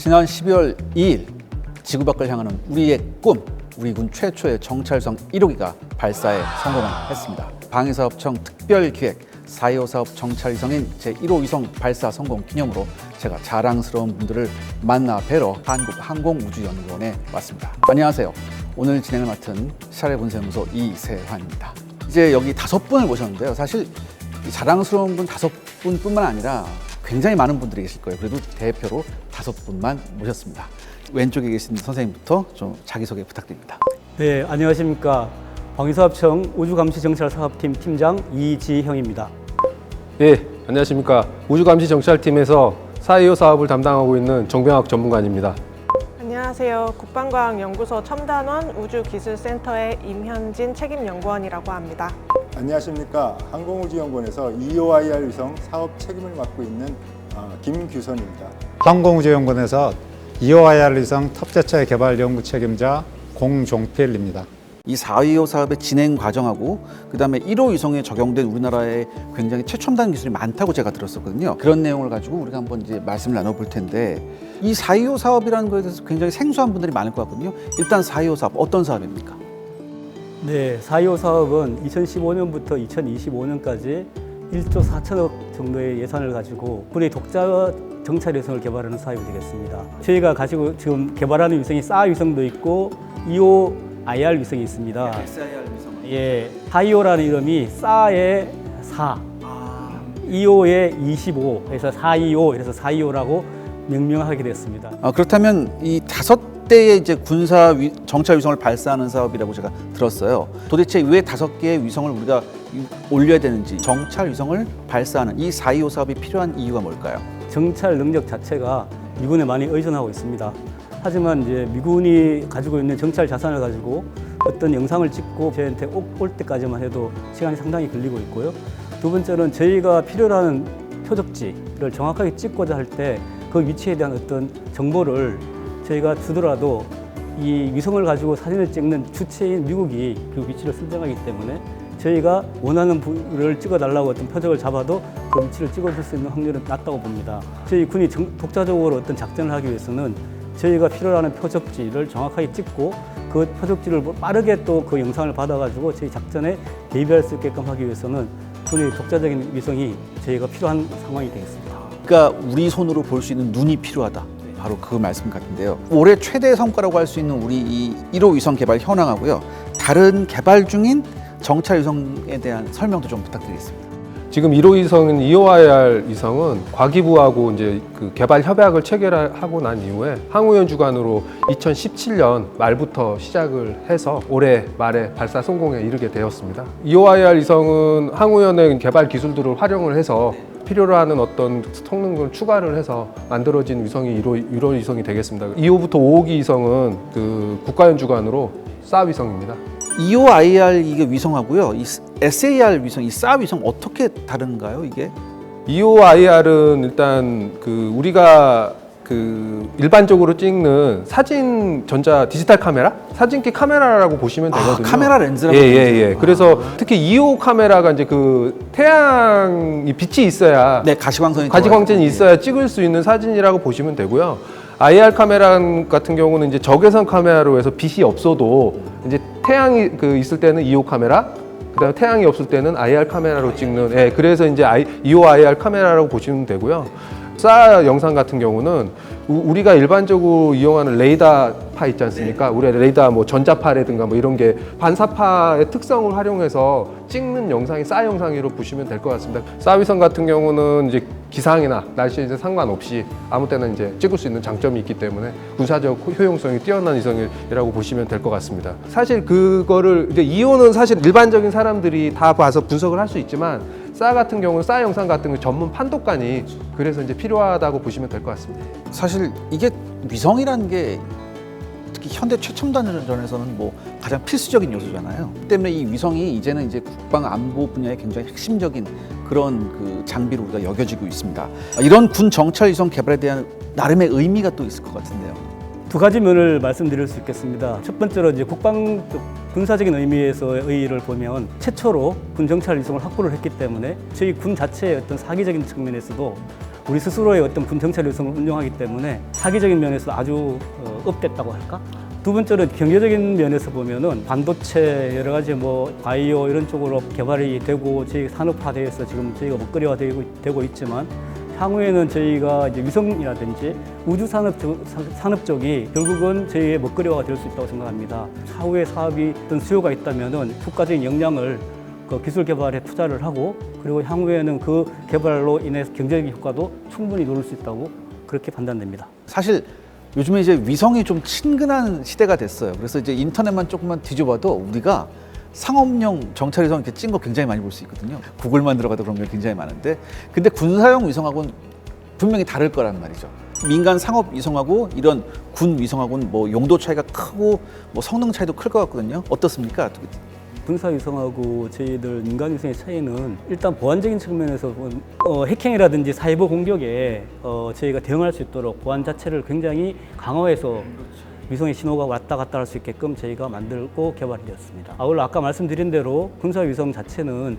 지난 12월 2일 지구 밖을 향하는 우리의 꿈, 우리 군 최초의 정찰성 1호기가 발사에 성공했습니다. 방위사업청 특별기획 4.25 사업 정찰위성인 제1호 위성 발사 성공 기념으로 제가 자랑스러운 분들을 만나 뵈러 한국항공우주연구원에 왔습니다. 안녕하세요. 오늘 진행을 맡은 샤레 본세무소 이세환입니다. 이제 여기 다섯 분을 모셨는데요. 사실 이 자랑스러운 분 다섯 분뿐만 아니라 굉장히 많은 분들이 계실 거예요. 그래도 대표로 다섯 분만 모셨습니다. 왼쪽에 계신 선생님부터 좀 자기소개 부탁드립니다. 네, 안녕하십니까. 방위사업청 우주감시정찰사업팀 팀장 이지형입니다. 예, 안녕하십니까. 우주감시정찰팀에서 4.25 사업을 담당하고 있는 정병학 전문가입니다. 안녕하세요. 국방과학연구소 첨단원 우주기술센터의 임현진 책임연구원이라고 합니다. 안녕하십니까 항공우주연구원에서 EOIR 위성 사업 책임을 맡고 있는 어, 김규선입니다. 항공우주연구원에서 EOIR 위성 탑재체 개발 연구 책임자 공종필입니다. 이 4.25 사업의 진행 과정하고 그다음에 1호 위성에 적용된 우리나라의 굉장히 최첨단 기술이 많다고 제가 들었었거든요. 그런 내용을 가지고 우리가 한번 이제 말씀을 나눠볼 텐데 이 4.25 사업이라는 거에 대해서 굉장히 생소한 분들이 많을 것 같거든요. 일단 4.25 사업 어떤 사업입니까? 네, 4.25 사업은 2015년부터 2025년까지 1조 4천억 정도의 예산을 가지고 군의 독자 정찰 위성을 개발하는 사업이 되겠습니다. 저희가 가지고 지금 개발하는 위성이 싸 위성도 있고 2호 IR 위성이 있습니다. SIR 위성. 예, 425라는 이름이 싸의 4, 2호의 25, 그래서 425, 그래서 425라고 명명하게 됐습니다. 아, 그렇다면 이 다섯 대의 이제 군사 위- 정찰 위성을 발사하는 사업이라고 제가 들었어요. 도대체 왜 다섯 개의 위성을 우리가 이- 올려야 되는지 정찰 위성을 발사하는 이 4.25 사업이 필요한 이유가 뭘까요? 정찰 능력 자체가 미군에 많이 의존하고 있습니다. 하지만 이제 미군이 가지고 있는 정찰 자산을 가지고 어떤 영상을 찍고 저희한테 오- 올 때까지만 해도 시간이 상당히 걸리고 있고요. 두 번째는 저희가 필요로 하는 표적지를 정확하게 찍고자 할 때 그 위치에 대한 어떤 정보를 저희가 주더라도 이 위성을 가지고 사진을 찍는 주체인 미국이 그 위치를 선정하기 때문에 저희가 원하는 부를 찍어달라고 어떤 표적을 잡아도 그 위치를 찍어줄 수 있는 확률은 낮다고 봅니다. 저희 군이 정- 독자적으로 어떤 작전을 하기 위해서는 저희가 필요로 하는 표적지를 정확하게 찍고 그 표적지를 빠르게 또 그 영상을 받아가지고 저희 작전에 대비할 수 있게끔 하기 위해서는 군의 독자적인 위성이 저희가 필요한 상황이 되겠습니다. 그러니까 우리 손으로 볼 수 있는 눈이 필요하다. 바로 그 말씀 같은데요. 올해 최대 성과라고 할 수 있는 우리 이 1호 위성 개발 현황하고요. 다른 개발 중인 정찰 위성에 대한 설명도 좀 부탁드리겠습니다. 지금 1호 위성인 EOIR 위성은 과기부하고 이제 그 개발 협약을 체결하고 난 이후에 항우연 주관으로 2017년 말부터 시작을 해서 올해 말에 발사 성공에 이르게 되었습니다. EOIR 위성은 항우연의 개발 기술들을 활용을 해서 필요로 하는 어떤 성능을 추가를 해서 만들어진 위성이 1호, 1호 위성이 되겠습니다. 2호부터 5호기 위성은 그 국가연 주관으로 싸 위성입니다. EOIR 이게 위성하고요. 이 SAR 위성, 이 SA 위성 어떻게 다른가요? 이게? EOIR은 일단 그 우리가 그 일반적으로 찍는 사진 전자 디지털 카메라 사진기 카메라라고 보시면 아, 되거든요. 카메라 렌즈라고 예예예. 예, 보는구나. 예. 그래서 특히 2호 카메라가 이제 그 태양이 빛이 있어야 네, 가시광선이 들어가죠. 있어야 찍을 수 있는 사진이라고 보시면 되고요. IR 카메라 같은 경우는 이제 적외선 카메라로 해서 빛이 없어도 이제 태양이 그 있을 때는 2호 카메라, 그다음에 태양이 없을 때는 IR 카메라로 찍는. 예, 그래서 이제 I, 2호 IR 카메라라고 보시면 되고요. 싸 영상 같은 경우는 우- 우리가 일반적으로 이용하는 레이더파 있지 않습니까? 우리 레이더 뭐 전자파라든가 뭐 이런 게 반사파의 특성을 활용해서 찍는 영상이 싸 영상으로 보시면 될 것 같습니다. 싸 위성 같은 경우는 이제 기상이나 날씨에 이제 상관없이 아무 때나 이제 찍을 수 있는 장점이 있기 때문에 군사적 효용성이 뛰어난 위성이라고 보시면 될 것 같습니다. 사실 그거를 이제 이호는 사실 일반적인 사람들이 다 봐서 분석을 할 수 있지만 싸 같은 경우는 싸 영상 같은 거 전문 판독관이 그래서 이제 필요하다고 보시면 될 것 같습니다. 사실 이게 위성이라는 게 특히 현대 최첨단전에서는 뭐 가장 필수적인 요소잖아요. 그 때문에 이 위성이 이제는 이제 국방 안보 분야의 굉장히 핵심적인 그런 그 장비로 우리가 여겨지고 있습니다. 이런 군 정찰 위성 개발에 대한 나름의 의미가 또 있을 것 같은데요. 두 가지 면을 말씀드릴 수 있겠습니다. 첫 번째로 이제 국방 쪽 군사적인 의미에서의 의의를 보면 최초로 군 정찰 위성을 확보를 했기 때문에 저희 군 자체의 어떤 사기적인 측면에서도 우리 스스로의 어떤 분정찰 위성을 운영하기 때문에 사기적인 면에서 아주 어, 업됐다고 할까? 두 번째는 경제적인 면에서 보면은 반도체 여러 가지 뭐 바이오 이런 쪽으로 개발이 되고 저희 산업화돼서 지금 저희가 먹거리화 되고, 되고 있지만 향후에는 저희가 이제 위성이라든지 우주 산업 쪽, 산업 쪽이 결국은 저희의 먹거리화가 될 수 있다고 생각합니다. 차후에 사업이 어떤 수요가 있다면은 국가적인 역량을 그 기술 개발에 투자를 하고 그리고 향후에는 그 개발로 인해서 경제적인 효과도 충분히 노릴 수 있다고 그렇게 판단됩니다. 사실 요즘에 이제 위성이 좀 친근한 시대가 됐어요. 그래서 이제 인터넷만 조금만 뒤져봐도 우리가 상업용 정찰위성 이렇게 찐 거 굉장히 많이 볼 수 있거든요. 구글만 들어가도 그런 게 굉장히 많은데, 근데 군사용 위성하고는 분명히 다를 거란 말이죠. 민간 상업 위성하고 이런 군 위성하고는 뭐 용도 차이가 크고 뭐 성능 차이도 클 것 같거든요. 어떻습니까? 군사 위성하고 저희들 민간 위성의 차이는 일단 보안적인 측면에서 본- 어, 해킹이라든지 사이버 공격에 어, 저희가 대응할 수 있도록 보안 자체를 굉장히 강화해서 위성의 신호가 왔다 갔다 할 수 있게끔 저희가 만들고 개발이 되었습니다. 아울러 아까 말씀드린 대로 군사 위성 자체는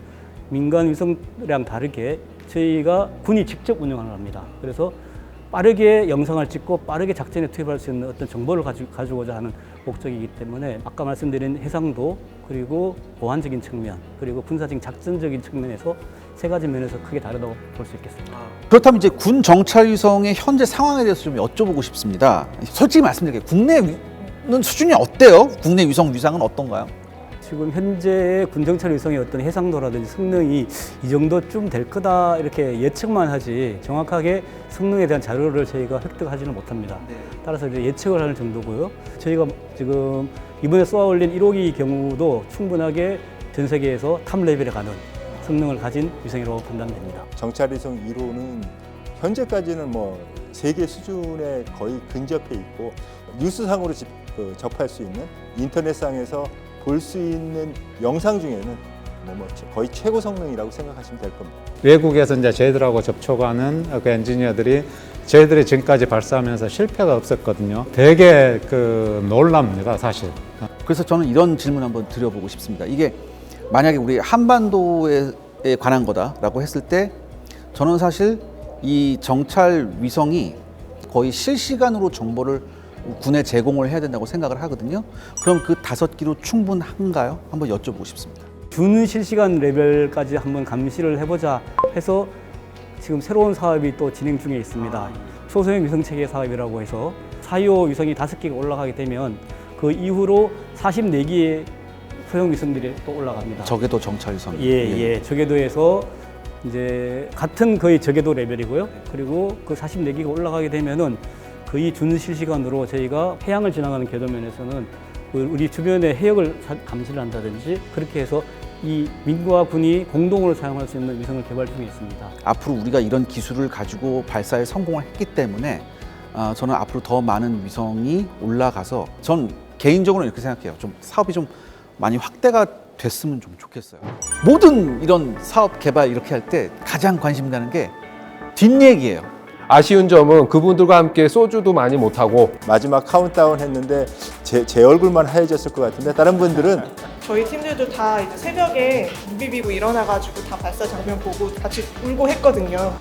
민간 위성이랑 다르게 저희가 군이 직접 운영을 합니다. 그래서 빠르게 영상을 찍고 빠르게 작전에 투입할 수 있는 어떤 정보를 가지, 가지고자 하는 목적이기 때문에 아까 말씀드린 해상도 그리고 보안적인 측면 그리고 군사적인 작전적인 측면에서 세 가지 면에서 크게 다르다고 볼 수 있겠습니다. 그렇다면 이제 군 정찰 위성의 현재 상황에 대해서 좀 여쭤보고 싶습니다. 솔직히 말씀드릴게요. 국내는 수준이 어때요? 국내 위성 위상은 어떤가요? 지금 현재의 군정찰 위성의 어떤 해상도라든지 성능이 이 정도쯤 될 거다 이렇게 예측만 하지 정확하게 성능에 대한 자료를 저희가 획득하지는 못합니다. 따라서 이제 예측을 하는 정도고요. 저희가 지금 이번에 쏘아 올린 1호기 경우도 충분하게 전 세계에서 탑 레벨에 가는 성능을 가진 위성이라고 판단됩니다. 정찰 위성 1호는 현재까지는 뭐 세계 수준에 거의 근접해 있고 뉴스상으로 집- 그 접할 수 있는 인터넷상에서 볼 수 있는 영상 중에는 뭐, 뭐 거의 최고 성능이라고 생각하시면 될 겁니다. 외국에서 이제 저희들하고 접촉하는 그 엔지니어들이 저희들이 지금까지 발사하면서 실패가 없었거든요. 되게 그 놀랍니다, 사실. 그래서 저는 이런 질문 한번 드려보고 싶습니다. 이게 만약에 우리 한반도에 관한 거다라고 했을 때 저는 사실 이 정찰 위성이 거의 실시간으로 정보를 군에 제공을 해야 된다고 생각을 하거든요. 그럼 그 다섯 기로 충분한가요? 한번 여쭤보고 싶습니다. 준 실시간 레벨까지 한번 감시를 해보자 해서 지금 새로운 사업이 또 진행 중에 있습니다. 초소형 위성 체계 사업이라고 해서 4.25 위성이 다섯 개가 올라가게 되면 그 이후로 44기의 소형 위성들이 또 올라갑니다. 적에도 정찰 위성. 예, 예. 저궤도에서 이제 같은 거의 저궤도 레벨이고요. 그리고 그 44기가 올라가게 되면은 거의 준 실시간으로 저희가 해양을 지나가는 궤도면에서는 그 우리 주변의 해역을 사- 감시를 한다든지 그렇게 해서 이 민과 군이 공동으로 사용할 수 있는 위성을 개발 중에 있습니다. 앞으로 우리가 이런 기술을 가지고 발사에 성공을 했기 때문에 아, 저는 앞으로 더 많은 위성이 올라가서 전 개인적으로 이렇게 생각해요. 좀 사업이 좀 많이 확대가 됐으면 좀 좋겠어요. 모든 이런 사업 개발 이렇게 할 때 가장 관심 가는 게 뒷얘기예요. 아쉬운 점은 그분들과 함께 소주도 많이 못 하고 마지막 카운트다운 했는데 제, 제 얼굴만 하얘졌을 것 같은데 다른 분들은 저희 팀들도 다 이제 새벽에 무비비고 일어나가지고 다 발사 장면 보고 같이 울고 했거든요.